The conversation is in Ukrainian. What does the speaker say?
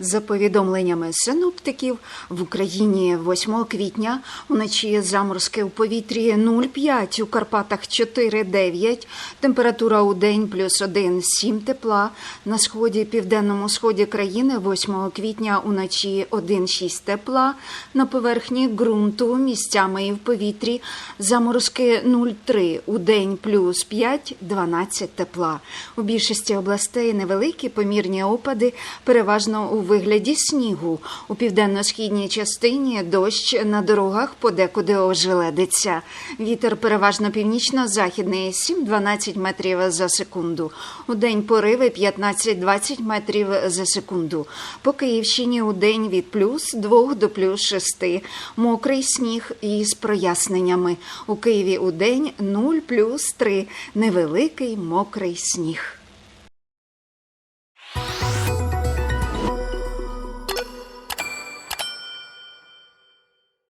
За повідомленнями синоптиків, в Україні 8 квітня вночі заморозки у повітрі 0,5, у Карпатах 4,9, температура у день плюс 1,7 тепла. На сході, південному сході країни 8 квітня уночі 1,6 тепла. На поверхні ґрунту місцями і в повітрі заморозки 0,3, у день плюс 5, 12 тепла. У більшості областей невеликі помірні опади, переважно у вигляді снігу. У південно-східній частині дощ на дорогах подекуди ожеледиться. Вітер переважно північно-західний 7-12 метрів за секунду. У день пориви 15-20 метрів за секунду. По Київщині у день від плюс 2 до плюс 6. Мокрий сніг із проясненнями. У Києві у день 0 плюс 3. Невеликий мокрий сніг.